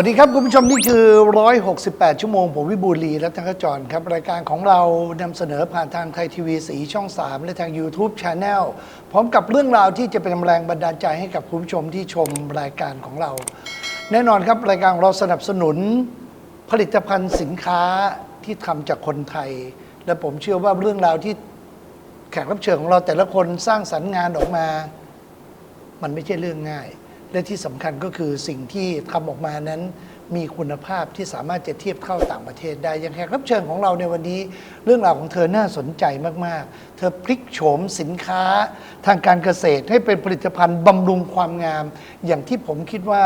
วัสดีครับคุณผู้ชมนี่คือ 168 ชั่วโมง ผมวิบูลย์ลีและทังขจรครับ รายการของเรานำเสนอผ่านทางไทยทีวีสีช่อง 3 และทาง YouTube Channel พร้อมกับเรื่องราวที่จะเป็นแรงบันดาลใจให้กับคุณผู้ชมที่ชมรายการของเรา แน่นอนครับ รายการของเราสนับสนุนผลิตภัณฑ์สินค้าที่ทำจากคนไทย และผมเชื่อว่าเรื่องราวที่แขกรับเชิญของเราแต่ละคนสร้างสรรค์งานออกมา มันไม่ใช่เรื่องง่าย และที่สำคัญก็คือสิ่งที่ทำออกมานั้น มีคุณภาพที่สามารถจะเทียบเข้าต่างประเทศได้อย่างแขกรับเชิญของเราในวันนี้ เรื่องราวของเธอน่าสนใจมาก ๆ เธอพลิกโฉมสินค้า ทางการเกษตรให้เป็นผลิตภัณฑ์บำรุงความงาม อย่างที่ผมคิดว่า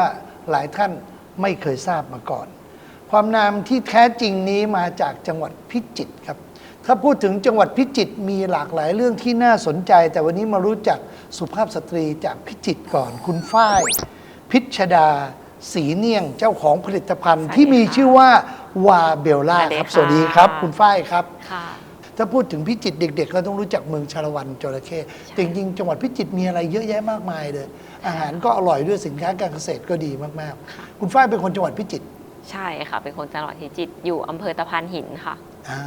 หลายท่านไม่เคยทราบมาก่อน ความงามที่แท้จริงนี้มาจากจังหวัดพิจิตรครับ ถ้าพูดถึงจังหวัดพิจิตรมีหลากหลายเรื่องที่น่าสนใจ แต่วันนี้มารู้จักสุภาพสตรีจากพิจิตรก่อนคุณฝ้าย พิชดาสีเนียงเจ้าของผลิตภัณฑ์สวัสดีที่มีค่ะชื่อว่าวาเบลล่าครับสสวัวัสสดีดีค่ะครับ คุณฝ้ายครับค่ะถ้าพูดถึงพิจิตรเด็กๆเราต้องรู้จักเมืองชาละวันจระเข้แต่จริงๆ จังหวัดพิจิตรมีอะไรเยอะแยะมากมายเลย อาหารก็อร่อยด้วยสินค้าการเกษตรก็ดีมากๆ คุณฝ้ายเป็นคนจังหวัดพิจิตร ใช่ค่ะ เป็นคนจังหวัดพิจิตรอยู่อำเภอตะพานหินค่ะ อ่า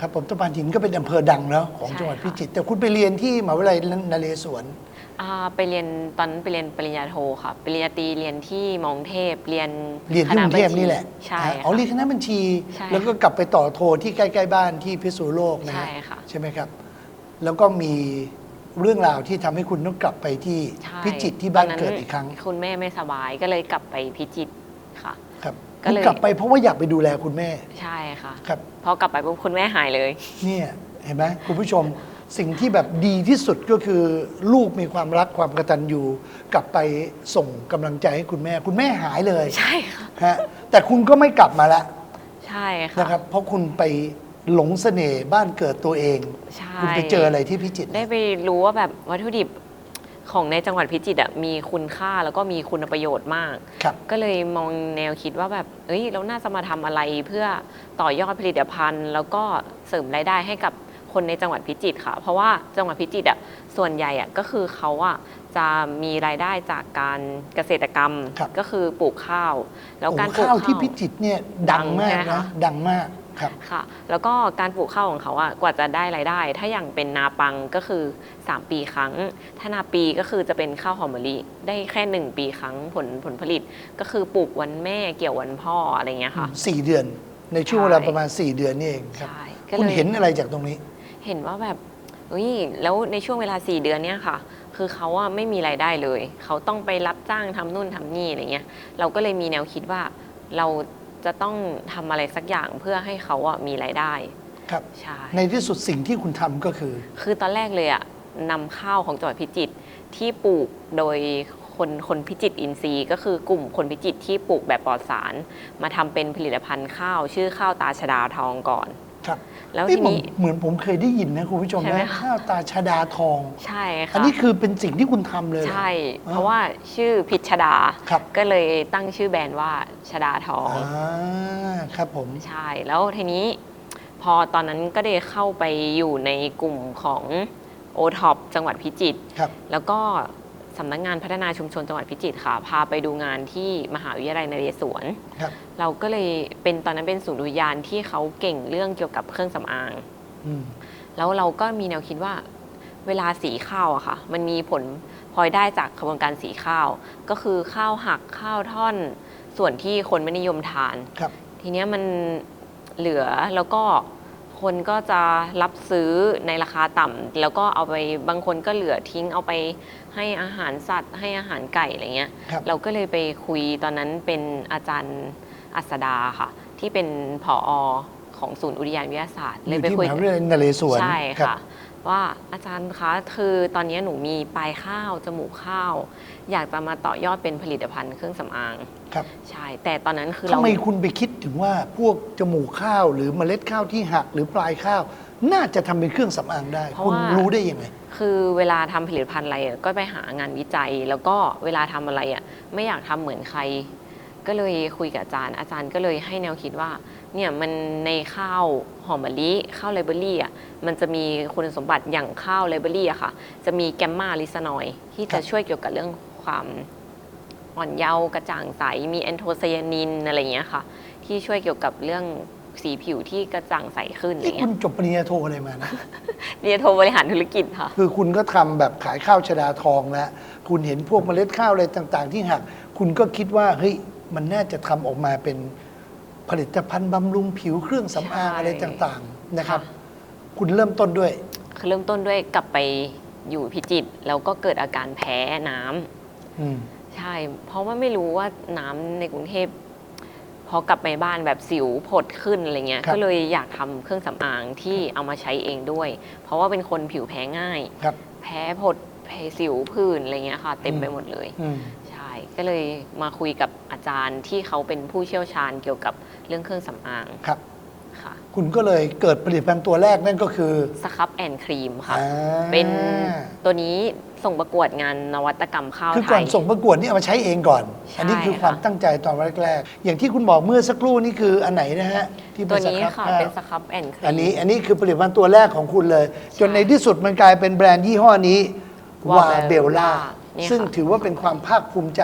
ครับผมตะพานหินก็เป็นอำเภอดังแล้วของใช่จังหวัดค่ะ พิจิตรแต่คุณไปเรียนที่มหาวิทยาลัยนเรศวรอ่าไปเรียนตอนนั้นไปเรียนปริญญาโทค่ะปริญญาตรีเรียนที่มองเทพเรียนเรียนที่กรุงเทพคณะบัญชีนี่แหละใช่อ่าค่ะอ๋อเรียนคณะบัญชี ใช่แล้วก็กลับไปต่อโทที่ใกล้ๆบ้านที่พิษณุโลกนะฮะใช่ค่ะใช่ไหมครับ แล้วก็มีเรื่องราวที่ทำให้คุณต้องกลับไปที่ใช่พิจิตรที่บ้านตเกิดอีกครั้งคุณแม่ไม่สบายก็เลยกลับไปพิจิตรค่ะ ครับ ก็คุณเลยกลับไปเพราะว่าอยากไปดูแลคุณแม่ ใช่ค่ะครับ พอกลับไปปุ๊บคุณแม่หายเลย เนี่ยเห็นไหมคุณผู้ชมสิ่งที่แบบดีที่สุดก็คือลูกมีความรักความกตัญญูกลับไปส่งกำลังใจให้คุณแม่ คุณแม่หายเลยใช่ค่ะ ฮะแต่คุณก็ไม่กลับมาแล้วใช่ค่ะ นะครับ เพราะคุณไปหลงเสน่ห์บ้านเกิดตัวเอง ใช่ คุณไปเจออะไรที่พิจิตร ได้ไปรู้ว่าแบบวัตถุดิบ ของในจังหวัดพิจิตรอะมีคุณค่าแล้วก็มีคุณประโยชน์มาก ครับ ก็เลยมองแนวคิดว่าแบบเอ้ยเราน่าจะมาทำอะไรเพื่อต่อยอดผลิตภัณฑ์ แล้วก็เสริมรายได้ให้กับคนในจังหวัดพิจิตรค่ะ เพราะว่าจังหวัดพิจิตรอะส่วนใหญ่อะก็คือเขาอะจะมีรายได้จากการเกษตรกรรมครับ ก็คือปลูกข้าว แล้วโอ้การปลูกข้าวข้าวที่พิจิตรเนี่ยดังมากดังใช่ไหมนะ คะ ดังมาก ครับค่ะ แล้วก็การปลูกข้าวของเขาอะกว่าจะได้รายได้ ถ้าอย่างเป็นนาปังก็คือ 3 ปีครั้ง ถ้านาปีก็คือจะเป็นข้าวหอมมะลิได้แค่ 1 ปีครั้งผลผลผลิต ก็คือปลูกวันแม่เกี่ยววันพ่ออะไรเงี้ยค่ะ สี่เดือน ในช่วงเวลาประมาณ 4 เดือนนี่เองครับ ใช่ก็คุณเลย เห็นอะไรจากตรงนี้ เห็นว่าแบบเฮ้ยแล้วในช่วงเวลา 4 เดือนเนี่ยค่ะ คือเขาอะไม่มีรายได้เลย เขาต้องไปรับจ้างทำนู่นทำนี่อะไรเงี้ย เราก็เลยมีแนวคิดว่าเรา จะต้องทำอะไรสักอย่างเพื่อให้เขาอะมีรายได้ ครับ ใช่ ในที่สุดสิ่งที่คุณทำก็คือ คือตอนแรกเลยอะนำข้าวของจังหวัดพิจิตรที่ปลูกโดยคนคนพิจิตรอินทรีย์ ก็คือกลุ่มคนพิจิตรที่ปลูกแบบปลอดสาร มาทำเป็นผลิตภัณฑ์ข้าว ชื่อข้าวตาชดาทองก่อน ครับแล้วเอ้ยทีผมนี้เหมือนผมเคยได้ยินนะคุณผู้ชมใช่ไหมนะคะข้าวตาชดาทอง ใช่ค่ะอันนี้คือเป็นสิ่งที่คุณทำเลยเหรอใช่อ๋อเพราะว่าชื่อพิชดาครับก็เลยตั้งชื่อแบรนด์ว่าชดาทองอ่าครับผมใช่แล้วทีนี้ พอตอนนั้นก็ได้เข้าไปอยู่ในกลุ่มของโอท็อปจังหวัดพิจิตรครับแล้วก็ สำนักงานพัฒนาชุมชนจังหวัดพิจิตรค่ะ พาไปดูงานที่มหาวิทยาลัยนเรศวร ครับเราก็เลยเป็นตอนนั้นเป็นศูนย์อุทยานที่เขาเก่งเรื่องเกี่ยวกับเครื่องสำอาง อืมแล้วเราก็มีแนวคิดว่าเวลาสีข้าวอะค่ะ มันมีผลพลอยได้จากกระบวนการสีข้าว ก็คือข้าวหักข้าวท่อน ส่วนที่คนไม่นิยมทาน ครับ ทีเนี้ยมันเหลือแล้วก็ คนก็จะรับซื้อในราคาต่ำแล้วก็เอาไปบางคนก็เหลือทิ้งเอาไปให้อาหารสัตว์ ให้อาหารไก่อะไรเงี้ย ครับเราก็เลยไปคุยตอนนั้นเป็นอาจารย์อัสดาค่ะ ที่เป็นผออของศูนย์อุทยานวิทยาศาสตร์อเลยยู่ไปที่คุมยหาวิทยาลัยนเรศวรใช่รับ ค่ะ ว่าอาจารย์คะคือตอนนี้หนูมีปลายข้าว จมูกข้าว อยากจะมาต่อยอดเป็นผลิตภัณฑ์เครื่องสำอาง ครับใช่ แต่ตอนนั้นคือทำเรา ไมคุณไปคิดถึงว่าพวกจมูกข้าวหรือเมล็ดข้าวที่หักหรือปลายข้าว น่าจะทำเป็นเครื่องสำอางได้ เพราะคุณว่า รู้ได้ยังไง คือเวลาทำผลิตภัณฑ์อะไรอะก็ไปหางานวิจัย แล้วก็เวลาทำอะไรอะไม่อยากทำเหมือนใคร ก็เลยคุยกับอาจารย์ อาจารย์ก็เลยให้แนวคิดว่า เนี่ยมันในข้าวหอมมะลิข้าวไลเบอรี่อะมันจะมีคุณสมบัติอย่างข้าวไลเบอรี่อะค่ะ จะมีแกมมาลิซานอยด์ที่ครัจะบช่วยเกี่ยวกับเรื่องความอ่อนเยาว์กระจ่างใส มีแอนโทไซยานินอะไรอย่างเงี้ยค่ะ ที่ช่วยเกี่ยวกับเรื่องสีผิวที่กระจ่างใสขึ้นอะไรนี่เงี้คุยณจบปริญญาโทอะไรมานะ เรียนโทบริหารธุรกิจค่ะ คือคุณก็ทำแบบขายข้าวชดาทองแล้ว คุณเห็นพวกเมล็ดข้าวอะไรต่าง ๆ ที่หัก คุณก็คิดว่าเฮ้ยมันน่าจะทำออกมาเป็น ผลิตภัณฑ์บำรุงผิวเครื่องสำอางใช่อะไรต่างๆนะครับค่ะคุณเริ่มต้นด้วยคือเริ่มต้นด้วยกลับไปอยู่พิจิตรแล้วก็เกิดอาการแพ้น้ำอืมใช่ เพราะว่าไม่รู้ว่าน้ำในกรุงเทพพอกลับไปบ้านแบบสิวผดขึ้นอะไรเงี้ยครับก็เลยอยากทำเครื่องสำอางที่เอามาใช้เองด้วย เพราะว่าเป็นคนผิวแพ้ง่าย ครับ แพ้ผดแพ้สิวผื่นอะไรเงี้ยค่ะ เต็มไปหมดเลย อืม ใช่ ก็เลยมาคุยกับอาจารย์ที่เขาเป็นผู้เชี่ยวชาญเกี่ยวกับเรื่องเครื่องสำอางครับ ค่ะคุณก็เลยเกิดผลิตภัณฑ์ตัวแรกนั่นก็คือสครับแอนครีมค่ะ อ่าเป็นตัวนี้ส่งประกวดงานนวัตกรรมข้าวคือไทก่อนย ส่งประกวดนี่เอามาใช้เองก่อน ใช่อันนี้คือความค่ะ ตั้งใจตอนแรกๆอย่างที่คุณบอกเมื่อสักครู่นี่คืออันไหนนะฮะที่เป็ตัวนสนี้ครับค่ะข้าวเป็นสครับแอนครีม อันนี้อันนี้คือผลิตภัณฑ์ตัวแรกของคุณเลย จนในที่สุดมันกลายเป็นแบรนด์ยี่ห้อนี้วาเบลล่า เนี่ยค่ะซึ่งถือว่าเป็นความภาคภูมิใจ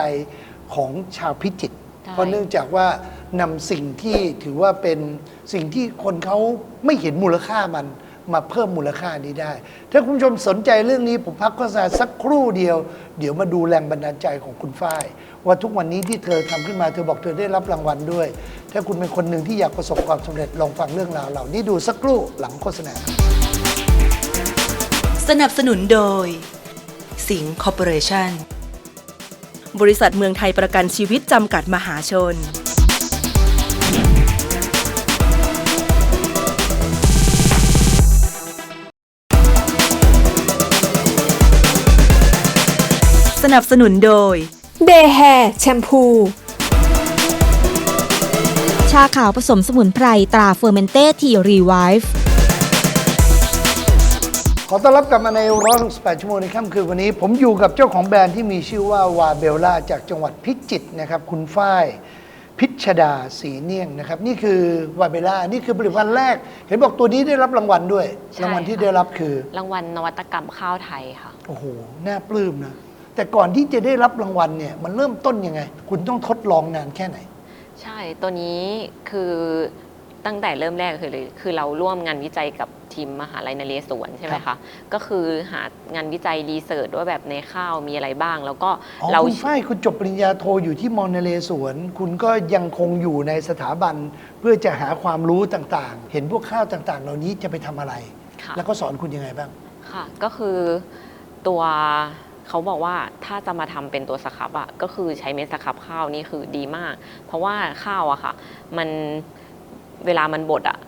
ของชาวพิจิตรใช่ เพราะเนื่องจากว่านำสิ่งที่ถือว่าเป็นสิ่งที่คนเขาไม่เห็นมูลค่ามันมาเพิ่มมูลค่านี้ได้ ถ้าคุณผู้ชมสนใจเรื่องนี้ผมพักโฆษณาสักครู่เดียว เดี๋ยวมาดูแรงบันดาลใจของคุณฝ้าย ว่าทุกวันนี้ที่เธอทำขึ้นมาเธอบอกเธอได้รับรางวัลด้วย ถ้าคุณเป็นคนหนึ่งที่อยากประสบความสำเร็จลองฟังเรื่องราวเหล่านี้ดูสักครู่หลังโฆษณา สนับสนุนโดย สิงห์คอร์ปอเรชั่น บริษัทเมืองไทยประกันชีวิตจำกัดมหาชน สนับสนุนโดย เดย์แฮร์แชมพู ชาขาวผสมสมุนไพรตราเฟอร์เมนเต้ทีรีไวฟ์ ขอต้อนรับกลับมาใน168ชั่วโมงในค่ำคืนวันนี้ ผมอยู่กับเจ้าของแบรนด์ที่มีชื่อว่าวาเบลล่าจากจังหวัดพิจิตรนะครับ คุณฝ้ายพิชดาสีเนียงนะครับ นี่คือวาเบลล่านี่คือผลิตภัณฑ์แรก เห็นบอกตัวนี้ได้รับรางวัลด้วย ใช่รางวัลที่ค่ะ ได้รับคือ รางวัลนวัตกรรมข้าวไทยค่ะ โอ้โห น่าปลื้มนะ แต่ก่อนที่จะได้รับรางวัลเนี่ย มันเริ่มต้นยังไง คุณต้องทดลองนานแค่ไหน ใช่ตัวนี้คือ ตั้งแต่เริ่มแรกคือเลยคือเราร่วมงานวิจัยกับทีมมหาลัยนเรศวรใช่ไหมครัคะบก็คือหางานวิจัยรีเสิร์ชว่าแบบในข้าวมีอะไรบ้าง แล้วก็อ๋อเราคุณฝ้ายคุณจบปริญญาโทอยู่ที่มอนเลสวนคุณก็ยังคงอยู่ในสถาบัน เพื่อจะหาความรู้ต่างๆ เห็นพวกข้าวต่างๆ เหล่านี้จะไปทำอะไรค่ะแล้วก็สอนคุณยังไงบ้างค่ะ ก็คือตัวเขาบอกว่าถ้าจะมาทำเป็นตัวสครับอะก็คือใช้เม็ดสครับข้าวนี่คือดีมาก เพราะว่าข้าวอะค่ะ มัน เวลามันบดอะ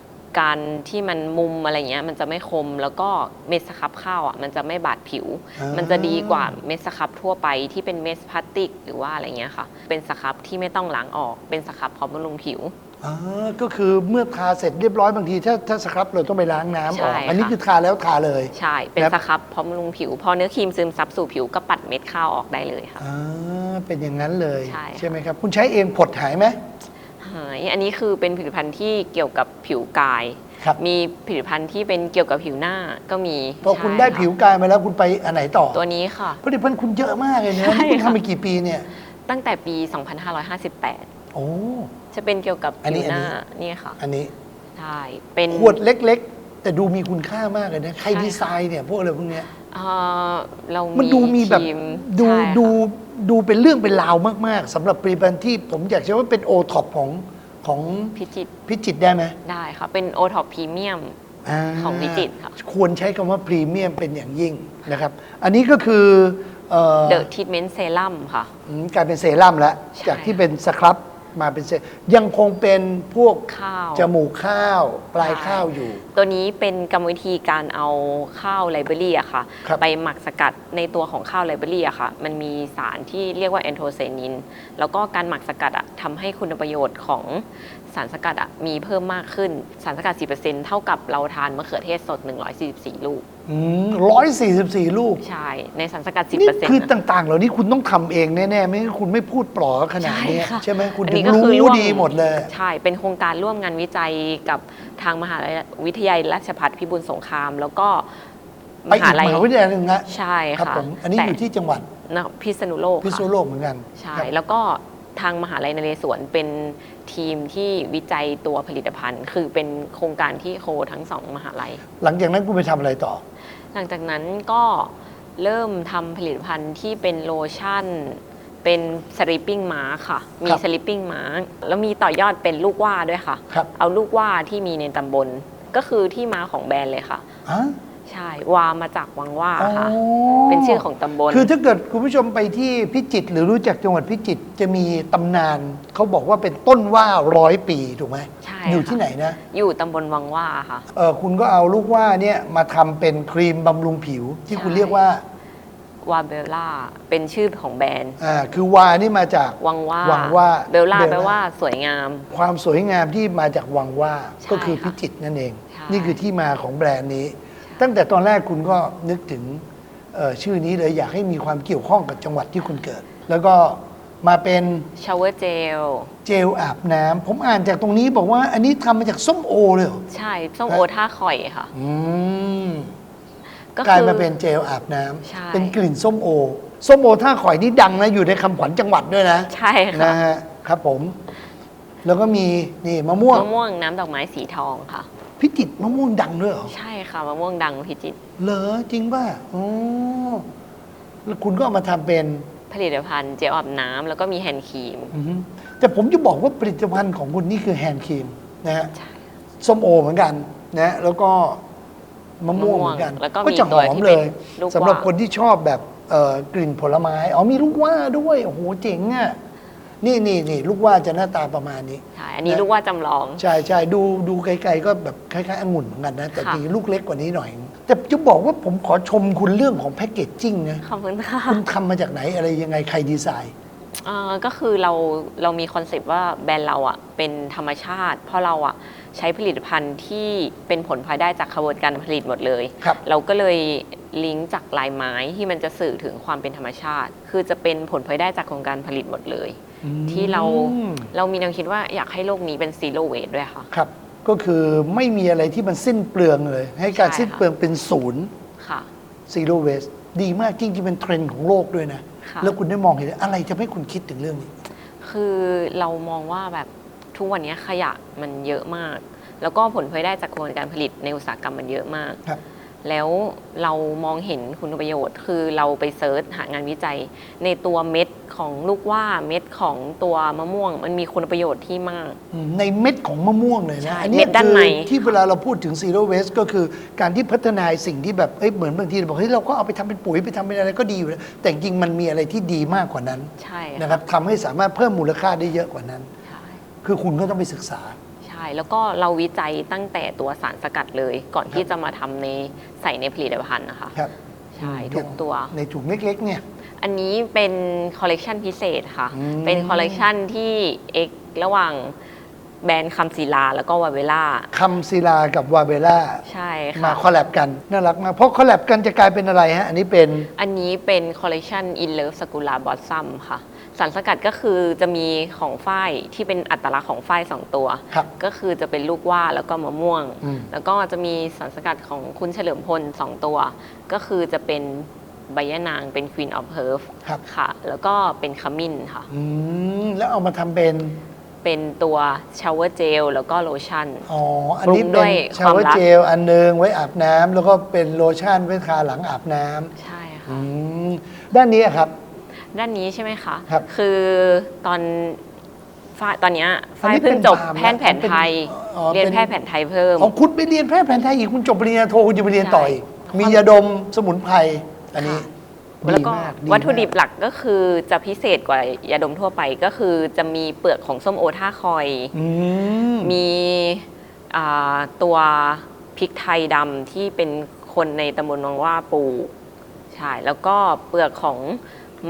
การที่มันมุมอะไรเงี้ยมันจะไม่คมแล้วก็เม็ดสครับข้าวอะมันจะไม่บาดผิว อ่ามั มันจะดีกว่าเม็ดสครับทั่วไปที่เป็นเม็ดพลาสติก หรือว่าอะไรเงี้ยค่ะ เป็นสครับที่ไม่ต้องล้างออกเป็นสครับพร้อมบำรุงผิว อ่าก็คือเมื่อทาเสร็จเรียบร้อยบางที ถ้าถ้าสครับเราต้องไปล้างน้ำอใช่อกค่ะ อันนี้คือทาแล้วทาเลย ใช่ เป็นครับสครับพร้อมบำรุงผิว พอเนื้อครีมซึมซับสู่ผิวก็ปัดเม็ดข้าวออกได้เลยค่ะ อ่าเป็นอย่างนั้นเลยใช่ค่ะ ไหมครับ คุณใช้เองผดหายไหม หาย อันนี้คือเป็นผลิตภัณฑ์ที่เกี่ยวกับผิวกาย ครับมีผลิตภัณฑ์ที่เป็นเกี่ยวกับผิวหน้าก็มีพอคุณใช่ได้ะผิวกายมาแล้วคุณไปอันไหนต่อตัวนี้ค่ะ ผลิตภัณฑ์คุณเยอะมากเลยนะใช่นี่คุณค่ะทำมากี่ปีเนี่ย ตั้งแต่ปี 2558 โอ้ จะเป็นเกี่ยวกับอันนี้ผิวหน้าอันนี้นี่ค่ะอันนี้ใช่เป็น ขวดเล็ก ๆ แต่ดูมีคุณค่ามากเลยนะ ใครใช่ค่ะดีไซน์เนี่ยพวกอะไรพวกเนี้ย เอ่อเรามันดูมีแบบทีมดูใช่ค่ะ ดูดูเป็นเรื่องเป็นราวมาก ๆสำหรับผลิตภัณฑ์ที่ผมอยากจะว่าเป็นโอท็อปของของพิจิตรพิจิตรได้ไหมได้ค่ะ เป็นโอท็อปพรีเมียมาของพิจิตรค่ะ ควรใช้คำว่าพรีเมียมเป็นอย่างยิ่งนะครับ อันนี้ก็คือเอ่อเดอะทิทเมนต์เซรั่มค่ะ อืมกลายเป็นเซรั่มแล้ว ใช่ จากที่เป็นสครับ มาเป็นเซตยังคงเป็นพวกข้าว จมูกข้าว ปลายใช่ข้าวอยู่ ตัวนี้เป็นกรรมวิธีการเอาข้าวไลเบอรี่อะค่ะ ครับ ไปหมักสกัดในตัวของข้าวไลเบอรี่อะค่ะ มันมีสารที่เรียกว่าแอนโทไซนิน แล้วก็การหมักสกัดอะทำให้คุณประโยชน์ของสารสกัดอะมีเพิ่มมากขึ้น สารสกัด4%เท่ากับเราทานมะเขือเทศสด 144 ลูก ร้อยสี่สิบสี่ลูก ใช่ ในสารสกัด10%นี่คือนะต่างๆ เหล่านี้คุณต้องทำเองแน่ๆ ไม่งั้นคุณไม่พูดปลอขนาดนี้ ใช่ค่ะใช่ไหมคุณอันถึนี้งก็รู้คือร่วมดีหมดเลย ใช่ เป็นโครงการร่วมงานวิจัยกับทางมหาวิทยาลัยราชภัฏพิบูลสงคราม แล้วก็ไปอีกมหาวิทยาลัยหนึ่งนะใช่ครับค่ะผมอันนี้แต่อยู่ที่จังหวัดนะพิษณุโลกพิษณุค่ะโลกเหมือนกัน ใช่ครับแล้วก็ทางมหาลัยนเรศวรเป็นทีมที่วิจัยตัวผลิตภัณฑ์ คือเป็นโครงการที่โคทั้งสองมหาลัย หลังจากนั้นคุณไปทำอะไรต่อ หลังจากนั้นก็เริ่มทำผลิตภัณฑ์ที่เป็นโลชั่น เป็นสลิปปิ้งมาค่ะ มีครับสลิปปิ้งมาแล้วมีต่อยอดเป็นลูกว่าด้วยค่ะครับเอาลูกว่าที่มีในตำบล ก็คือที่มาของแบรนด์เลยค่ะอะ ใช่ วามาจากวังว่าค่ะ อ๋อ เป็นชื่อของตำบล คือถ้าเกิดคุณผู้ชมไปที่พิจิตรหรือรู้จักจังหวัดพิจิตรจะมีตำนานเขาบอกว่าเป็นต้นว่าร้อยปีถูกไหมใช่อยู่ค่ะ ที่ไหนนะอยู่ตำบลวังว่าค่ะ เออคุณก็เอาลูกว่าเนี่ยมาทำเป็นครีมบำรุงผิว ที่คุณใช่ เรียกว่าวาเบลล่า เป็นชื่อของแบรนด์ อ่าคือวานี่มาจาก วังว่าวังว่าเบลล่าเบลล่า แปลว่าสวยงาม ความสวยงามที่มาจากวังว่าใช่ก็คือค่ะพิจิตรนั่นเอง ใช่ นี่คือที่มาของแบรนด์นี้ ตั้งแต่ตอนแรกคุณก็นึกถึงเอ่อชื่อนี้เลยอยากให้มีความเกี่ยวข้องกับจังหวัดที่คุณเกิด แล้วก็มาเป็นชาวเวอร์เจลเจลอาบน้ำผมอ่านจากตรงนี้บอกว่า อันนี้ทำมาจากส้มโอเลยเหรอใช่ส้มโอท่าข่อยค่ะ อืมก็กลายคือมาเป็นเจลอาบน้ำใช่เป็นกลิ่นส้มโอส้มโอท่าข่อยนี่ดังนะอยู่ในคำขวัญจังหวัดด้วยนะ ใช่ค่ะนะฮะครับผม แล้วก็มีนี่มะม่วงมะม่วงน้ำดอกไม้สีทองค่ะ พิจิตรมะม่วงดังด้วยเหรอ ใช่ค่ะมะม่วงดังพิจิตรเหรอจริงป่ะอ๋อแล้วคุณก็เอามาทำเป็น ผลิตภัณฑ์เจลอาบน้ำแล้วก็มีแฮนด์ครีม อือฮึแต่ผมจะบอกว่าผลิตภัณฑ์ของคุณนี่คือแฮนด์ครีมนะฮะใช่ ส้มโอเหมือนกันนะ แล้วก็มะม่วงเหมือนกันแล้วก็มีจะหตัวอมที่เลเป็นยลูกสำหรับว่าคนที่ชอบแบบเอ่อกลิ่นผลไม้อ๋อมีลูกว่าด้วยโอ้โหเจ๋งอะ นี่นี่นี่ลูกว่าจะหน้าตาประมาณนี้ ใช่อันนี้นะ ลูกว่าจำลอง ใช่ใช่ดูดูไกลๆก็แบบคล้ายๆองุ่นเหมือนกันนะ แต่ค่ะทีลูกเล็กกว่านี้หน่อย แต่จะบอกว่าผมขอชมคุณเรื่องของแพคเกจจิ้งนะ ขอบคุณค่ะคุณทำมาจากไหนอะไรยังไงใครดีไซน์ เอ่อก็คือเราเรามีคอนเซปต์ว่าแบรนด์เราอะเป็นธรรมชาติ เพราะเราอะใช้ผลิตภัณฑ์ที่เป็นผลพลอยได้จากกระบวนการผลิตหมดเลย ครับ เราก็เลยลิงก์จากลายไม้ที่มันจะสื่อถึงความเป็นธรรมชาติ คือจะเป็นผลพลอยได้จากโครงการผลิตหมดเลย ที่เราอืมเรามีแนวคิดว่าอยากให้โลกนี้เป็นซีโร่เวทด้วยค่ะ ครับ ก็คือไม่มีอะไรที่มันสิ้นเปลืองเลย ให้การใช่สิ้นเปลืองเป็นศูนย์ค่ะ zero waste ดีมากจริงๆเป็นเทรนด์ของโลกด้วยนะค่ะแล้วคุณได้มองเห็นอะไรจะให้คุณคิดถึงเรื่องนี้ คือเรามองว่าแบบทุกวันนี้ขยะมันเยอะมาก แล้วก็ผลพลอยได้จากกระบวนการผลิตในอุตสาหกรรมมันเยอะมากครับแล้วเรามองเห็นคุณประโยชน์ คือเราไปเซิร์ชหางานวิจัยในตัวเม็ด ของลูกว่าเม็ดของตัวมะม่วง มันมีคุณประโยชน์ที่มาก อืมในเม็ดของมะม่วงเลยใช่นะอันนี้เม็ดด้านใน คือที่เวลาเราพูดถึง zero waste ก็คือการที่พัฒนาสิ่งที่แบบเอ้ยเหมือนบางทีเราบอกเฮ้ยเราก็เอาไปทำเป็นปุ๋ยไปทำเป็นอะไรก็ดีอยู่แล้วแต่จริงๆมันมีอะไรที่ดีมากกว่านั้นใช่นะครับทำให้สามารถเพิ่มมูลค่าได้เยอะกว่านั้น ใช่คือคุณก็ต้องไปศึกษา ใช่ แล้วก็เราวิจัยตั้งแต่ตัวสารสกัดเลย ก่อนที่จะมาทำในใส่ในผลิตภัณฑ์นะคะ ครับใช่ทุกตัว ในถุงเล็กๆเนี่ย อันนี้เป็นคอลเลกชันพิเศษค่ะ อืม เป็นคอลเลกชันที่เอกระหว่างแบรนด์คำศิลาแล้วก็วาเวล่าคำศิลากับวาเบล่าใช่มาค่ะ คอลแลบกัน น่ารักมากเพราะคอลแลบกันจะกลายเป็นอะไรฮะ อันนี้เป็น อันนี้เป็นคอลเลกชัน In Love Sakura Blossom ค่ะ สารสกัดก็คือจะมีของฝ้ายที่เป็นอัตลักษณ์ของฝ้ายสองตัว ครับก็คือจะเป็นลูกว่าแล้วก็มะม่วง อืม แล้วก็จะมีสารสกัดของคุณเฉลิมพลสองตัว ก็คือจะเป็น ใบยะนางเป็น Queen of Herb ครับ ค่ะ แล้วก็เป็นขมิ้นค่ะ อืมแล้วเอามาทำเป็น เป็นตัวชาวเวอร์เจลแล้วก็โลชั่น อ๋อ อันนี้ปรุงด้เป็วนยชาวเวอความรัร์ก เจลอันหนึงไว้อาบน้ำแล้วก็เป็นโลชั่นไว้ทาหลังอาบน้ำใช่อืค่ะมด้านนี้อะครับ ด้านนี้ใช่ไหมคะครับคือตอนฝ้ายตอนเนี้ยอันฝ้ายนี้เพิ่งเป็นจบปาล์มแพทย์แผนไทยอ๋อเรียนเป็นแพทย์แผนไทยเพิ่มอ๋อคุณไปเรียนแพทย์แผนไทยอีกคุณจบปริญญาโทคุณจะไปเรียนต่ออีกใช่ มียาดมสมุนไพร อันนี้ค่ะดีแล้วก็มากดีวัตถุดิบมากหลักก็คือจะพิเศษกว่ายาดมทั่วไปก็คือจะมีเปลือกของส้มโอท่าคอย อืม มีอ่าตัวพริกไทยดำที่เป็นคนในตำบลวังว่าปลูกใช่แล้วก็เปลือกของ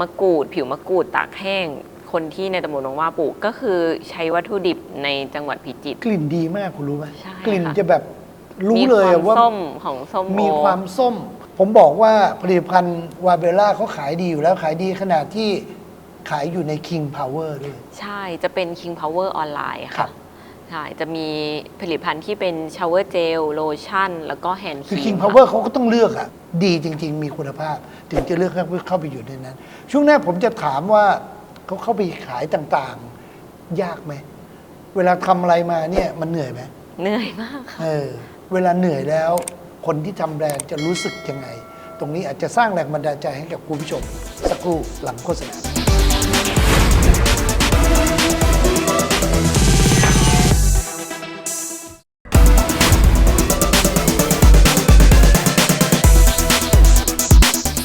มะกรูด ผิวมะกรูดตากแห้ง คนที่ในตำบลวังว่าปลูกก็คือใช้วัตถุดิบในจังหวัดพิจิตร กลิ่นดีมากคุณรู้ไหมใช่กลิ่นค่ะ จะแบบรู้มีเลยควาอะมว่าส้มของส้มโอ มีความส้ม ผมบอกว่าผลิตภัณฑ์วาเบล่าเขาขายดีอยู่แล้วขายดีขนาดที่ขายอยู่ใน King Power ด้วย ใช่จะเป็น King Power ออนไลน์ครัค่ะบ ใช่จะมีผลิตภัณฑ์ที่เป็นชาวเวอร์เจลโลชั่น แล้วก็แฮนด์คคือ รี King ม Power เขาก็ต้องเลือกอะดีจริง ๆ มีคุณภาพ ถึงจะเลือกเข้าเข้าไปอยู่ในนั้น ช่วงหน้าผมจะถามว่าเขาเข้าไปขายต่างๆ ยากไหม เวลาทำอะไรมาเนี่ยมันเหนื่อยไหม เหนื่อยมากค่ะ เออ เวลาเหนื่อยแล้ว คนที่ทำแบรนด์จะรู้สึกยังไง ตรงนี้อาจจะสร้างแรงบันดาลใจให้กับคุณผู้ชม สักครู่หลังโฆษณา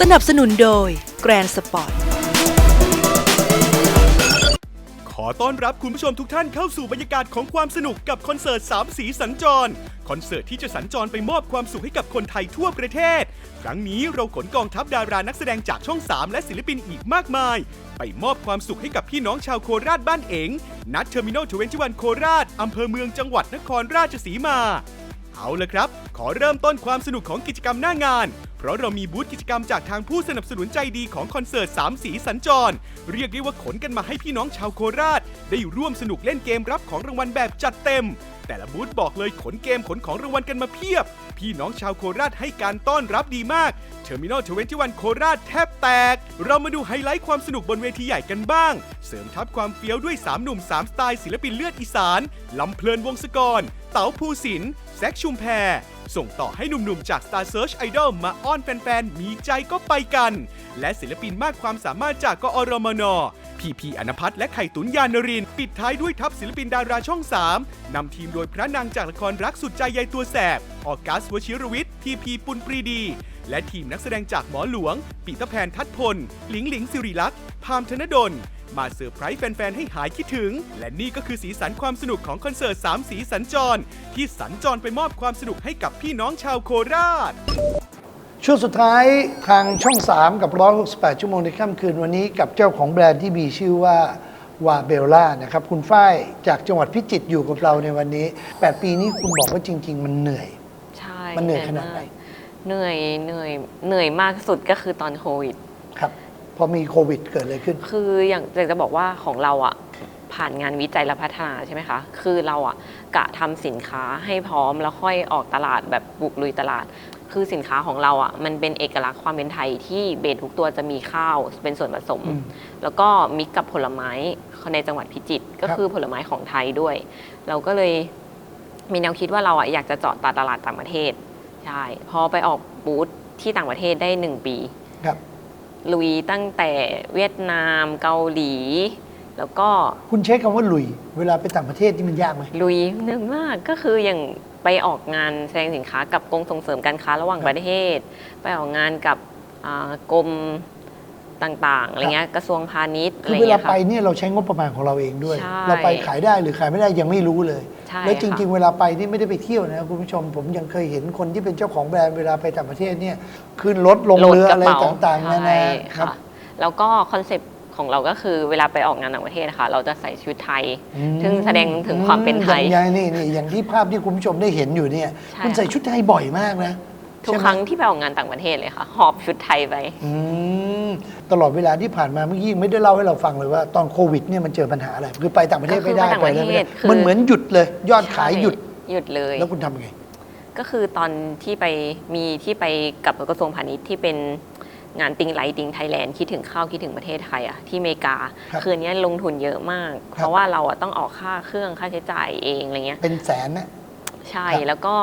สนับสนุนโดย Grand Sport ขอต้อนรับคุณผู้ชมทุกท่านเข้าสู่บรรยากาศของความสนุกกับคอนเสิร์ตสามสีสัญจร คอนเสิร์ตที่จะสัญจรไปมอบความสุขให้กับคนไทยทั่วประเทศ ครั้งนี้เราขนกองทัพดารานักแสดงจากช่อง 3 และศิลปินอีกมากมาย ไปมอบความสุขให้กับพี่น้องชาวโคราชบ้านเอ๋งนัดเทอร์มินอลทวีปชิวันโคราชอำเภอเมืองจังหวัดนครราชสีมา เอาละครับ ขอเริ่มต้นความสนุกของกิจกรรมหน้างาน เพราะเรามีบูธกิจกรรมจากทางผู้สนับสนุนใจดีของคอนเสิร์ตสามสีสัญจร เรียกได้ว่าขนกันมาให้พี่น้องชาวโคราช ได้ร่วมสนุกเล่นเกมรับของรางวัลแบบจัดเต็ม แต่ละบูธบอกเลยขนเกมขนของรางวัลกันมาเพียบ พี่น้องชาวโคราชให้การต้อนรับดีมากเทอร์มินอล21โคราชแทบแตก เรามาดูไฮไลท์ความสนุกบนเวทีใหญ่กันบ้าง เสริมทับความเฟี้ยวด้วย 3 หนุ่ม 3 สไตล์ศิลปินเลือดอีสานลำเพลินวงศกร เต๋าภูสินทร์ แซคชุมแพร ส่งต่อให้หนุ่มๆ จาก Star Search Idol มาอ้อนแฟนๆ มีใจก็ไปกัน และศิลปินมากความสามารถจากกอรมน พีพีอนพัฒน์และไข่ตุนยานริน ปิดท้ายด้วยทัพศิลปินดาราช่อง 3 นำทีมโดยพระนางจากละครรักสุดใจยายตัวแสบ ออกัสวชิรวิทย์ทีพีปุณปรีดี และทีมนักแสดงจากหมอหลวงปีตอร์แพนทัดพล หลิงหลิงสิริลักษ์พามธนดล มาเซอร์ไพรส์แฟน ๆ ให้หายคิดถึง และนี่ก็คือสีสันความสนุกของคอนเสิร์ต3สีสัญจร ที่สัญจรไปมอบความสนุกให้กับพี่น้องชาวโคราช ช่วงสุดท้ายทางช่อง 3 กับ 168 ชั่วโมงในค่ำคืนวันนี้กับเจ้าของแบรนด์ที่มีชื่อว่าวาเบลล่านะครับ คุณฝ้ายจากจังหวัดพิจิตรอยู่กับเราในวันนี้ 8 ปีนี้คุณบอกว่าจริง ๆ มันเหนื่อย ใช่มันเหนื่อยขนาดไหนมกเหนื่อยเหนื่อยเหนื่อยมากสุดก็คือตอนโควิด ครับ พอมีโควิดเกิดอะไรขึ้น คืออย่างอยากจะบอกว่าของเราอะผ่านงานวิจัยและพัฒนาใช่ไหมคะ คือเราอะกะทำสินค้าให้พร้อมแล้วค่อยออกตลาดแบบบุกลุยตลาด คือสินค้าของเราอะมันเป็นเอกลักษณ์ความเป็นไทยที่เบสทุกตัวจะมีข้าวเป็นส่วนผสมอืมแล้วก็มิกกับผลไม้ในจังหวัดพิจิตรก็ครับคือผลไม้ของไทยด้วย เราก็เลยมีแนวคิดว่าเราอะอยากจะเจาะตลาดต่างประเทศใช่พอไปออกบูธที่ต่างประเทศได้หนึ่งปีครับลุยตั้งแต่เวียดนามเกาหลี แล้วก็คุณใช้คำว่าลุย เวลาไปต่างประเทศที่มันยากไหมลุยหนึ่งมากก็คืออย่าง ไปออกงานแสดงสินค้ากับกรมส่งเสริมการค้าระหว่างครับประเทศ ไปออกงานกับอ่ากรมต่างๆอะไรเงี้ยกระทรวงพาณิชย์อะคืไรอเวลาเงี้ยไปค่ะเนี่ยเราใช้งบประมาณของเราเองด้วย ใช่เราไปขายได้หรือขายไม่ได้ยังไม่รู้เลย ใช่แล้วจริงค่ะๆเวลาไปนี่ไม่ได้ไปเที่ยวนะคุณผู้ชม ผมยังเคยเห็นคนที่เป็นเจ้าของแบรนด์เวลาไปต่างประเทศเนี่ยขึ้นรถลงโหลดเรือกระอะไรเป๋าต่างๆนาใช่นาครับค่ะแล้วก็คอนเซปต์ ของเราก็คือเวลาไปออกงานต่างประเทศนะคะเราจะใส่ชุดไทย ซึ่งแสดงถึงความเป็นไทย อย่างนี่นี่อย่างที่ภาพที่คุณผู้ชมได้เห็นอยู่เนี่ย ใช่ คุณใส่ชุดไทยบ่อยมากนะทุกใช่ไหมครั้งที่ไปออกงานต่างประเทศเลยค่ะ หอบชุดไทยไปอืมตลอดเวลาที่ผ่านมาเมื่อกี้ไม่ได้เล่าให้เราฟังเลยว่าตอนโควิดเนี่ยมันเจอปัญหาอะไรคือไปต่างประเทศก็คือไม่ได้ไปต่างไปประอะไรไม่ได้เทศคือมันเหมือนหยุดเลย ยอดขายหยุดใช่หยุดเลย แล้วคุณทำยังไง ก็คือตอนที่ไปมีที่ไปกับกระทรวงพาณิชย์ที่เป็น งานติงไลติงไทยแลนด์คิดถึงข้าวคิดถึงประเทศไทยอะที่อเมริกาครับคืนนี้ลงทุนเยอะมาก เพราะว่าเราอะต้องออกค่าเครื่องค่าใช้จ่ายเองอะไรเงี้ย เป็นแสนนะ ใช่ครับ แล้วก็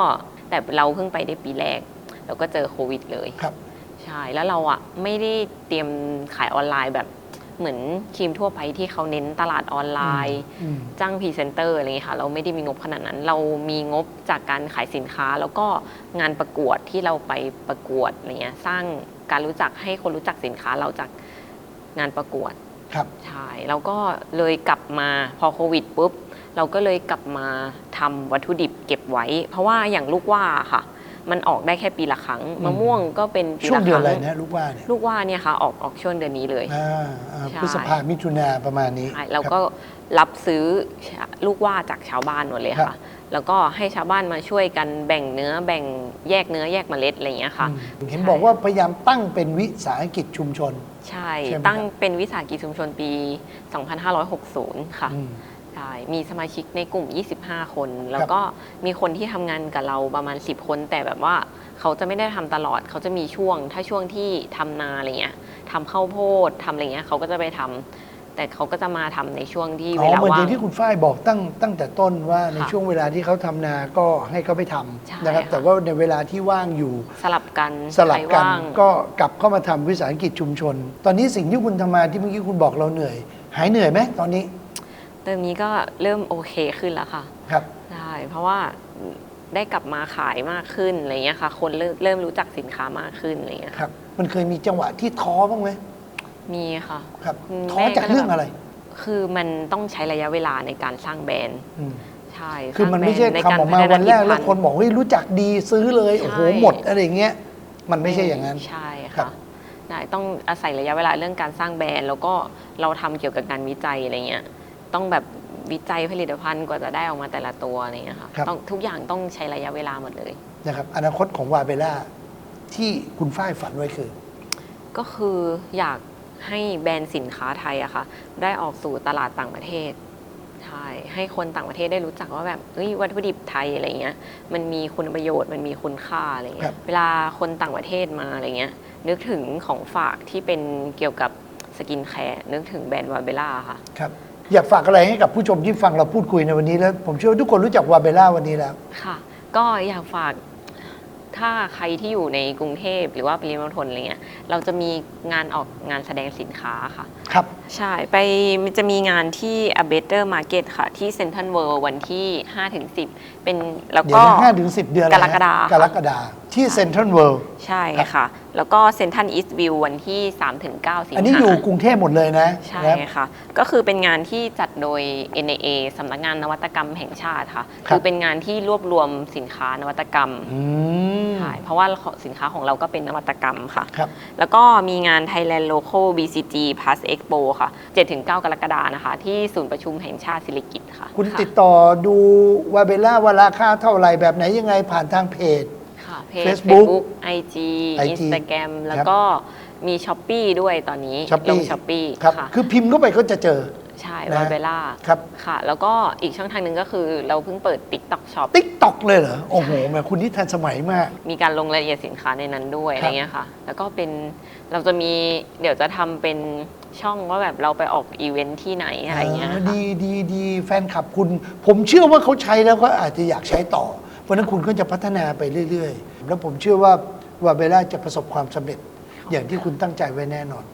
แต่เราเพิ่งไปได้ปีแรก เราก็เจอโควิดเลย ครับ ใช่แล้วเราอะไม่ได้เตรียมขายออนไลน์แบบเหมือนครีมทั่วไปที่เขาเน้นตลาดออนไลน์ อืม จ้างพรีเซนเตอร์อะไรอย่างเงี้ยค่ะ เราไม่ได้มีงบขนาดนั้น เรามีงบจากการขายสินค้า แล้วก็งานประกวดที่เราไปประกวดอะไรเงี้ยสร้าง การรู้จักให้คนรู้จักสินค้าเราจากงานประกวดครับ ใช่แล้วก็เลยกลับมาพอโควิดปุ๊บเราก็เลยกลับมาทำวัตถุดิบเก็บไว้ เพราะว่าอย่างลูกว่าค่ะ มันออกได้แค่ปีละครั้งอืมมะม่วงก็เป็นปีช่วงละเดืคอนรั้งอะไรนะลูกว่าเนี่ยลูกว่าเนี่ยค่ะออกออกช่วงเดือนนี้เลย อ่าอ่าใช่ พฤษภามิถุนาประมาณนี้ใช่เราครับก็รับซื้อลูกว่าจากชาวบ้านหมดเลยครัค่ะ บ แล้วก็ให้ชาวบ้านมาช่วยกันแบ่งเนื้อแบ่งแยกเนื้อแยกเมล็ดอะไรอย่างเงี้ยค่ะ อืมเห็นบอกว่าพยายามตั้งเป็นวิสาหกิจชุมชน ใช่ ใช่ไหม ตั้งครับเป็นวิสาหกิจชุมชนปี 2560 ค่ะ อืม ใช่ มีสมาชิกในกลุ่ม 25 คน แล้วก็มีคนที่ทำงานกับเราประมาณ 10 คน แต่แบบว่าเขาจะไม่ได้ทำตลอด เขาจะมีช่วง ถ้าช่วงที่ทำนาอะไรเงี้ยทำข้าวโพดทำอะไรเงี้ย เขาก็จะไปทำ แต่เขาก็จะมาทำในช่วงที่อ๋เวอลาเหมือนว่าอย่างง ที่คุณฝ้ายบอกตั้งตั้งแต่ต้นว่าในค่ะช่วงเวลาที่เขาทำนาก็ให้เขาไปทใช่ำนะครับ ค่ะ แต่ว่าในเวลาที่ว่างอยู่สลับกันสลับใครกันว่าง ก็กลับเข้ามาทำวิสาหกิจชุมชน ตอนนี้สิ่งที่คุณทำมาที่เมื่อกี้คุณบอกเราเหนื่อย หายเหนื่อยไหมตอนนี้เติมนี้ก็เริ่มโอเคขึ้นแล้วค่ะ ครับ ใช่ เพราะว่าได้กลับมาขายมากขึ้นอะไรเงี้ยค่ะ คนเริ่มเริ่มรู้จักสินค้ามากขึ้นอะไรเงี้ยครับ มันเคยมีจังหวะที่ท้อบ้างไหม มีค่ะ ครับอืมท้อจากแม่ก็เรื่องอะไร คือมันต้องใช้ระยะเวลาในการสร้างแบรนด์อืมใช่คือมันไม่ใช่สร้งทำออกมาใารวันแรกพัฒแล้วผคนบอกเฮ้ยรู้จักดีซื้อเลยโอ้โหใช่หมดอะไรอย่างเงี้ยมันไม่ใช่อย่างนั้น ใช่ครัค่ะบใช่ต้องอาศัยระยะเวลาเรื่องการสร้างแบรนด์ แล้วก็เราทำเกี่ยวกับการวิจัยอะไรเงี้ยต้องแบบวิจัยผลิตภัณฑ์กว่าจะได้ออกมาแต่ละตัวอะไรเงี้ยค่ะครับ ต้องทุกอย่างต้องใช้ระยะเวลาหมดเลย นะครับอนาคตของวาเบล่าที่คุณฝ้ายฝันไว้คือ ก็คืออยาก ให้แบรนด์สินค้าไทยอะค่ะ ได้ออกสู่ตลาดต่างประเทศใช่ให้คนต่างประเทศได้รู้จักว่าแบบเอ้ยวัตถุดิบไทยอะไรเงี้ย มันมีคุณประโยชน์มันมีคุณค่าอะไรครัเงี้บยเวลาคนต่างประเทศมาอะไรเงี้ย นึกถึงของฝากที่เป็นเกี่ยวกับสกินแคร์นึกถึงแบรนด์วาเบล่าค่ะครับอยากฝากอะไรให้กับผู้ชมที่ฟังเราพูดคุยในวันนี้แล้ว ผมเชื่อว่าทุกคนรู้จักวาเบล่าวันนี้แล้วค่ะ ก็อยากฝาก ถ้าใครที่อยู่ในกรุงเทพหรือว่าปริมณฑลอะไรเงี้ยเราจะมีงานออกงานแสดงสินค้าค่ะ ครับ ใช่ ไปมันจะมีงานที่ A Better Market ค่ะ ที่ Central World วันที่ 5-10 เป็นแล้วเดี๋ยวก็นะห้าถึงสิบเดือนกรกฎาคม กรกฎา ที่เซ็นทรัลเวิลด์ใช่ครับค่ะ แล้วก็ Central East View วันที่ 3-9สิงหาอันนี้อยู่กรุงเทพหมดเลยนะใช่นะครับค่ะ ก็คือเป็นงานที่จัดโดย NAA สำนักงานนวัตกรรมแห่งชาติค่ะครับคือเป็นงานที่รวบรวมสินค้านวัตกรรมอืมใช่เพราะว่าสินค้าของเราก็เป็นนวัตกรรมค่ะครับแล้วก็มีงาน Thailand Local BCG Plus Expo ค่ะ 7-9 กรกฎานะคะ ที่ศูนย์ประชุมแห่งชาติศิริกิติ์ค่ะ คุณะติดต่อดูวาเบล่าว่าราคาเท่าไหร่แบบไหนยังไงผ่านทางเพจค่ะ เพจ Facebook Facebook IG IG Instagram แล้วครับก็มีช้อปปีด้วยตอนนี้ช้อปลปี้งช้อปปี้ครับค่ะ คือพิมพ์เข้าไปก็จะเจอ ใช่นะวาเบล่าครับ ค่ะ แล้วก็อีกช่องทางหนึ่งก็คือเราเพิ่งเปิด TikTok Shop ติ๊กต็อกเลยเหรอ โอ้โหแหม่คุณนี่ทันสมัยมาก มีการลงรายละเอียดสินค้าในนั้นด้วยคอะรับไรเงี้ยค่ะ แล้วก็เป็นเราจะมีเดี๋ยวจะทำเป็นช่องว่าแบบเราไปออกอีเวนท์ที่ไหนอะไรเงี้ยอ่าค่ะ ดีดีดีแฟนคลับคุณ ผมเชื่อว่าเขาใช้แล้วก็อาจจะอยากใช้ต่อ เพราะฉะนั้นคุณก็จะพัฒนาไปเรื่อย ๆ แล้วผมเชื่อว่าวาเบล่าจะประสบความสำเร็จอย่างที่คุณตั้งใจไว้แน่นอน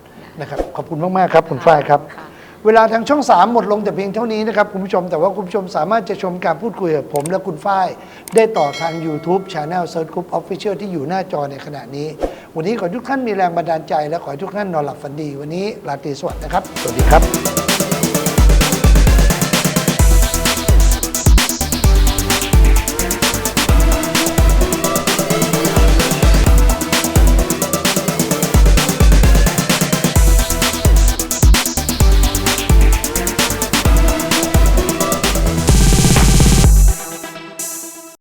นะครับขอบคุณมากๆครับคุณฝ้ายครับค่ะเวลาทางช่อง 3 หมดลงแต่เพียงเท่านี้นะครับคุณผู้ชมแต่ว่าคุณผู้ชมสามารถจะชมการพูดคุยกับผมและคุณฝ้าย ได้ต่อทาง YouTube Channel Search Group Official ที่อยู่หน้าจอในขณะนี้ วันนี้ขอให้ทุกท่านมีแรงบันดาลใจ และขอให้ทุกท่านนอนหลับฝันดี วันนี้ราตรีสวัสดิ์นะครับ สวัสดีครับ